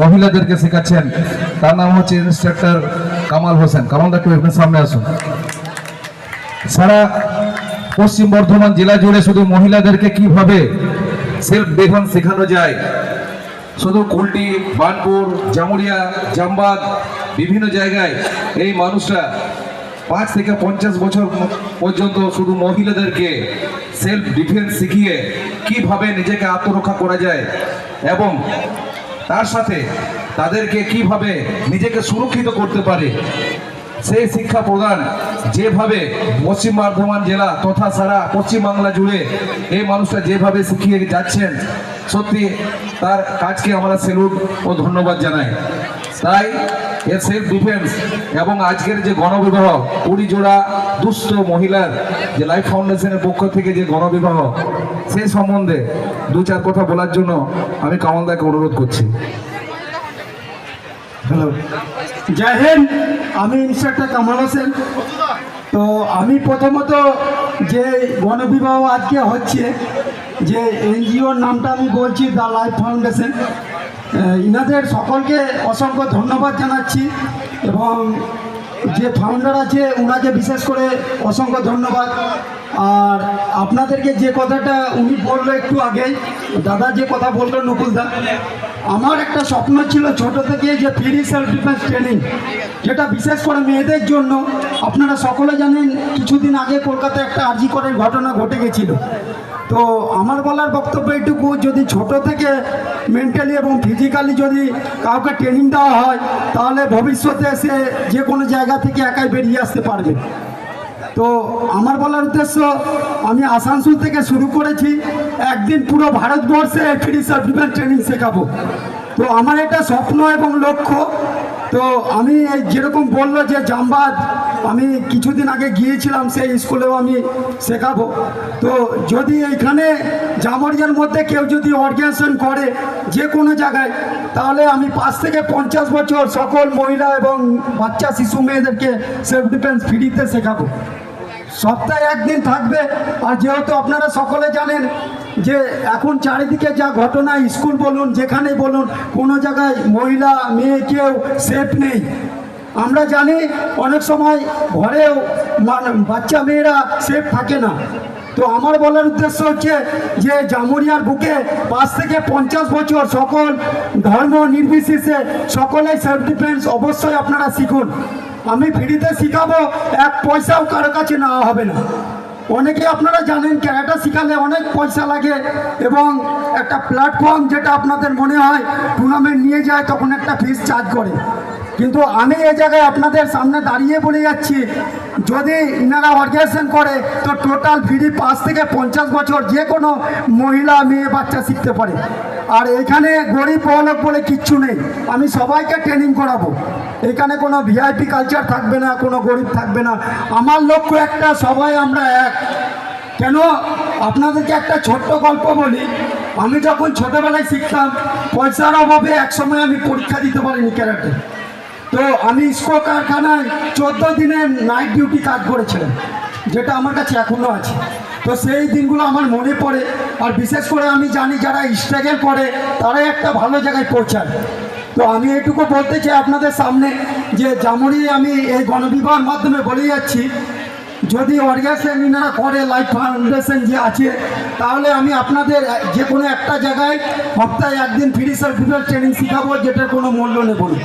মহিলাদেরকে শেখাচ্ছেন। তার নাম হচ্ছে ইন্সট্রাক্টর কামাল হোসেন। কামাল দা এখানে সামনে আসুন। সারা পশ্চিম বর্ধমান জেলা জুড়ে শুধু মহিলাদেরকে কীভাবে সেলফ ডিফেন্স শেখানো যায়? শুধু কুলটি, বানপুর জামুরিয়া জামবাগ বিভিন্ন জায়গায় এই মানুষরা পাঁচ থেকে পঞ্চাশ বছর পর্যন্ত শুধু মহিলাদেরকে সেলফ ডিফেন্স শিখিয়ে কীভাবে নিজেকে আত্মরক্ষা করা যায় এবং তার সাথে তাদেরকে কীভাবে নিজেকে সুরক্ষিত করতে পারে? সেই শিক্ষা প্রদান যেভাবে পশ্চিম বর্ধমান জেলা তথা সারা পশ্চিমবাংলা জুড়ে এই মানুষটা যেভাবে শিখিয়ে যাচ্ছেন, সত্যি তার কাজকে আমরা সেলুট ও ধন্যবাদ জানাই। তাই এর সেলফ ডিফেন্স এবং আজকের যে গণবিবাহ কুড়ি জোড়া দুস্থ মহিলার যে লাইফ ফাউন্ডেশনের পক্ষ থেকে যে গণবিবাহ সেই সম্বন্ধে দু চার কথা বলার জন্য আমি কামালদাকে অনুরোধ করছি। হ্যালো জয় হিন্দ আমি ইনস্পেক্টর কামাল হোসেন। তো আমি প্রথমত যে গণবিবাহ আজকে হচ্ছে, যে এনজিওর নামটা আমি বলছি, দ্য লাইফ ফাউন্ডেশন। ইনাদের সকলকে অসংখ্য ধন্যবাদ জানাচ্ছি এবং যে ফাউন্ডার আছে ওনাকে বিশেষ করে অসংখ্য ধন্যবাদ। আর আপনাদেরকে যে কথাটা উনি বলল একটু আগে দাদা যে কথা বলল নকুলদা আমার একটা স্বপ্ন ছিল ছোট থেকে যে ফ্রি সেলফ ডিফেন্স ট্রেনিং যেটা বিশেষ করে মেয়েদের জন্য। আপনারা সকলে জানেন, কিছুদিন আগে কলকাতায় একটা আর্জি করার ঘটনা ঘটে গেছিল। তো আমার বলার বক্তব্য এইটুকু যদি ছোট থেকে মেন্টালি এবং ফিজিক্যালি যদি কাউকে ট্রেনিং দেওয়া হয়, তাহলে ভবিষ্যতে সে যে কোনো জায়গা থেকে একাই বেরিয়ে আসতে পারবে। তো আমার বলার উদ্দেশ্য, আমি আসানসোল থেকে শুরু করেছি, একদিন পুরো ভারতবর্ষে ফ্রি ডিফেন্স ট্রেনিং শেখাবো। তো আমার এটা স্বপ্ন এবং লক্ষ্য। তো আমি এই যেরকম বলল যে জামবাদ, আমি কিছুদিন আগে গিয়েছিলাম, সেই স্কুলেও আমি শেখাবো। তো যদি এইখানে জামরিয়ার মধ্যে কেউ যদি অর্গানাইজেশন করে যে কোনো জায়গায়, তাহলে আমি পাঁচ থেকে পঞ্চাশ বছর সকল মহিলা এবং বাচ্চা, শিশু, মেয়েদেরকে সেলফ ডিফেন্স ফ্রিতে শেখাবো। সপ্তাহে একদিন থাকবে। আর যেহেতু আপনারা সকলে জানেন যে এখন চারিদিকে যা ঘটনা, স্কুল বলুন, যেখানেই বলুন, কোনো জায়গায় মহিলা, মেয়ে, কেউ সেফ নেই। আমরা জানি অনেক সময় ঘরেও বাচ্চা, মেয়েরা সেফ থাকে না। তো আমার বলার উদ্দেশ্য হচ্ছে যে জামুরিয়ার বুকে পাঁচ থেকে পঞ্চাশ বছর সকল ধর্ম নির্বিশেষে সকলেই সেলফ ডিফেন্স অবশ্যই আপনারা শিখুন। আমি ফ্রিতে শিখাবো, এক পয়সাও কারও কাছে নেওয়া হবে না। অনেকে আপনারা জানেন, ক্যারাটা শিখালে অনেক পয়সা লাগে এবং একটা প্ল্যাটফর্ম যেটা আপনাদের মনে হয় টুর্নামেন্ট নিয়ে যায়, তখন একটা ফিস চার্জ করে। কিন্তু আমি এ জায়গায় আপনাদের সামনে দাঁড়িয়ে বলে যাচ্ছি, যদি ইনারা অর্গানাইজেশন করে, তো টোটাল ফ্রি পাঁচ থেকে পঞ্চাশ বছর যে কোনো মহিলা, মেয়ে, বাচ্চা শিখতে পারে। আর এখানে গরিব বড়লোক বলে কিচ্ছু নেই। আমি সবাইকে ট্রেনিং করাবো। এখানে কোনো ভিআইপি কালচার থাকবে না, কোনো গরিব থাকবে না। আমার লক্ষ্য একটা, সবাই আমরা এক। কেন? আপনাদেরকে একটা ছোট্ট গল্প বলি। আমি যখন ছোটবেলায় শিখতাম, পয়সার অভাবে একসময় আমি পরীক্ষা দিতে পারিনি ক্যারাটে। তো আমি ইস্কো কারখানায় চোদ্দ দিনের নাইট ডিউটি কাজ করেছিলাম, যেটা আমার কাছে এখনও আছে। তো সেই দিনগুলো আমার মনে পড়ে, আর বিশেষ করে আমি জানি যারা স্ট্রাগল করে, তারাই একটা ভালো জায়গায় পৌঁছায়। তো আমি এটুকু বলতে চাই আপনাদের সামনে, যে জামুরি আমি এই গণবিবাহের মাধ্যমে বলে যাচ্ছি, যদি অর্গানাইজেশন ইনারা করে লাইফ ফাউন্ডেশন যে আছে, তাহলে আমি আপনাদের যে কোনো একটা জায়গায় সপ্তাহে একদিন ফ্রি সার্টিফিকেট ট্রেনিং শেখাবো, যেটার কোনো মূল্য নেব না